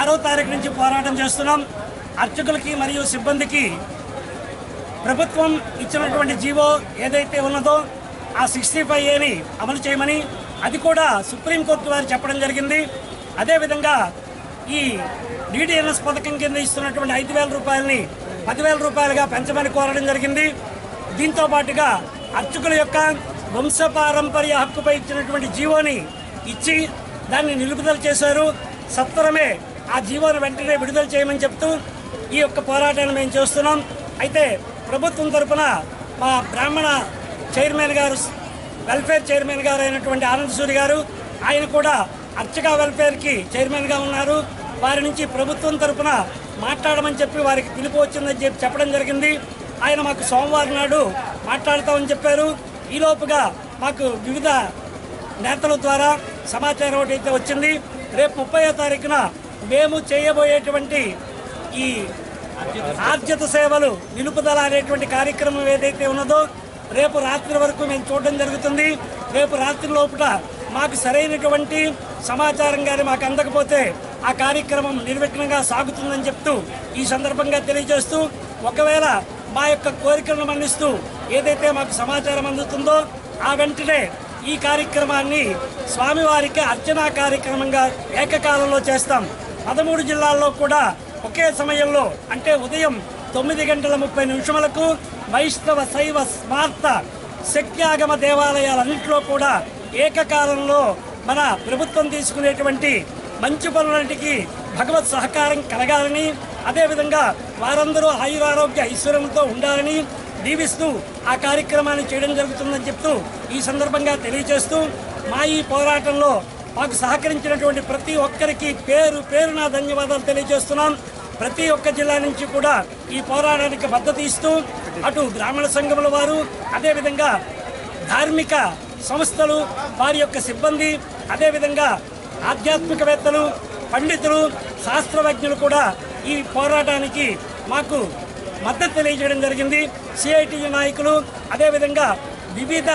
ఆరో తారీఖు నుంచి పోరాటం చేస్తున్నాం. అర్చకులకి మరియు సిబ్బందికి ప్రభుత్వం ఇచ్చినటువంటి జీవో ఏదైతే ఉన్నదో ఆ సిక్స్టీ ఫైవ్ ఏని అమలు చేయమని అది కూడా సుప్రీంకోర్టు వారు చెప్పడం జరిగింది. అదేవిధంగా ఈ డిడిఎన్ఎస్ పథకం కింద ఇస్తున్నటువంటి ఐదు వేల రూపాయలని పదివేల రూపాయలుగా పెంచమని కోరడం జరిగింది. దీంతో పాటుగా అర్చకుల యొక్క వంశపారంపర్య హక్కుపై ఇచ్చినటువంటి జీవోని ఇచ్చి దాన్ని నిలుపుదల చేశారు. సత్వరమే ఆ జీవోను వెంటనే విడుదల చేయమని చెప్తూ ఈ యొక్క పోరాటాన్ని మేము చేస్తున్నాం. అయితే ప్రభుత్వం తరపున మా బ్రాహ్మణ చైర్మన్ గారు వెల్ఫేర్ చైర్మన్ గారు అయినటువంటి ఆనంద్ సూరి గారు ఆయన కూడా అర్చక వెల్ఫేర్కి చైర్మన్గా ఉన్నారు. వారి నుంచి ప్రభుత్వం తరపున మాట్లాడమని చెప్పి వారికి పిలుపు వచ్చిందని చెప్పి చెప్పడం జరిగింది. ఆయన మాకు సోమవారం నాడు మాట్లాడతామని చెప్పారు. ఈలోపుగా మాకు వివిధ నేతల ద్వారా సమాచారం ఒకటి అయితే వచ్చింది. రేపు ముప్పయో తారీఖున మేము చేయబోయేటువంటి ఈ ఆర్జిత సేవలు నిలుపుదల అనేటువంటి కార్యక్రమం ఏదైతే ఉన్నదో రేపు రాత్రి వరకు మేము చూడడం జరుగుతుంది. రేపు రాత్రి లోపల మాకు సరైనటువంటి సమాచారం కానీ మాకు అందకపోతే ఆ కార్యక్రమం నిర్విఘ్నంగా సాగుతుందని చెప్తూ ఈ సందర్భంగా తెలియజేస్తూ ఒకవేళ మా యొక్క కోరికలను మన్నిస్తూ ఏదైతే మాకు సమాచారం అందుతుందో ఆ వెంటనే ఈ కార్యక్రమాన్ని స్వామివారికి అర్చనా కార్యక్రమంగా ఏకకాలంలో చేస్తాం. పదమూడు జిల్లాల్లో కూడా ఒకే సమయంలో అంటే ఉదయం తొమ్మిది గంటల ముప్పై నిమిషములకు వైష్ణవ శైవ స్మార్త శక్త్యాగమ దేవాలయాలన్నింటిలో కూడా ఏకకాలంలో మన ప్రభుత్వం తీసుకునేటువంటి మంచి పనులన్నిటికీ భగవత్ సహకారం కలగాలని అదేవిధంగా వారందరూ ఆయురారోగ్య ఐశ్వర్యంతో ఉండాలని దీవిస్తూ ఆ కార్యక్రమాన్ని చేయడం జరుగుతుందని చెప్తూ ఈ సందర్భంగా తెలియజేస్తూ మా ఈ పోరాటంలో మాకు సహకరించినటువంటి ప్రతి ఒక్కరికి పేరు పేరున ధన్యవాదాలు తెలియజేస్తున్నాం. ప్రతి ఒక్క జిల్లా నుంచి కూడా ఈ పోరాటానికి మద్దతు ఇస్తూ అటు బ్రాహ్మణ సంఘముల వారు అదేవిధంగా ధార్మిక సంస్థలు వారి యొక్క సిబ్బంది అదేవిధంగా ఆధ్యాత్మికవేత్తలు పండితులు శాస్త్రజ్ఞులు కూడా ఈ పోరాటానికి మాకు మద్దతు తెలియజేయడం జరిగింది. సిఐటి నాయకులు అదేవిధంగా వివిధ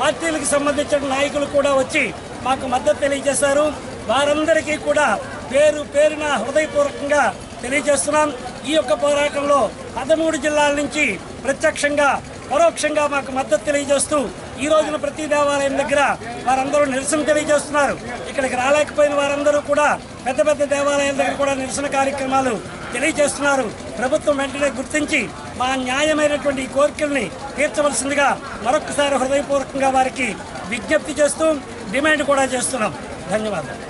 పార్టీలకు సంబంధించిన నాయకులు కూడా వచ్చి మాకు మద్దతు తెలియజేశారు. వారందరికీ కూడా పేరు పేరున హృదయపూర్వకంగా తెలియజేస్తున్నాం. ఈ యొక్క పోరాటంలో పదమూడు జిల్లాల నుంచి ప్రత్యక్షంగా పరోక్షంగా మాకు మద్దతు తెలియజేస్తూ ఈ రోజున ప్రతి దేవాలయం దగ్గర వారందరూ నిరసన తెలియజేస్తున్నారు. ఇక్కడికి రాలేకపోయిన వారందరూ కూడా పెద్ద పెద్ద దేవాలయాల దగ్గర కూడా నిరసన కార్యక్రమాలు తెలియజేస్తున్నారు. ప్రభుత్వం వెంటనే గుర్తించి మా న్యాయమైనటువంటి ఈ కోరికల్ని తీర్చవలసిందిగా మరొకసారి హృదయపూర్వకంగా వారికి విజ్ఞప్తి చేస్తూ డిమాండ్ కూడా చేస్తున్నాం. ధన్యవాదాలు.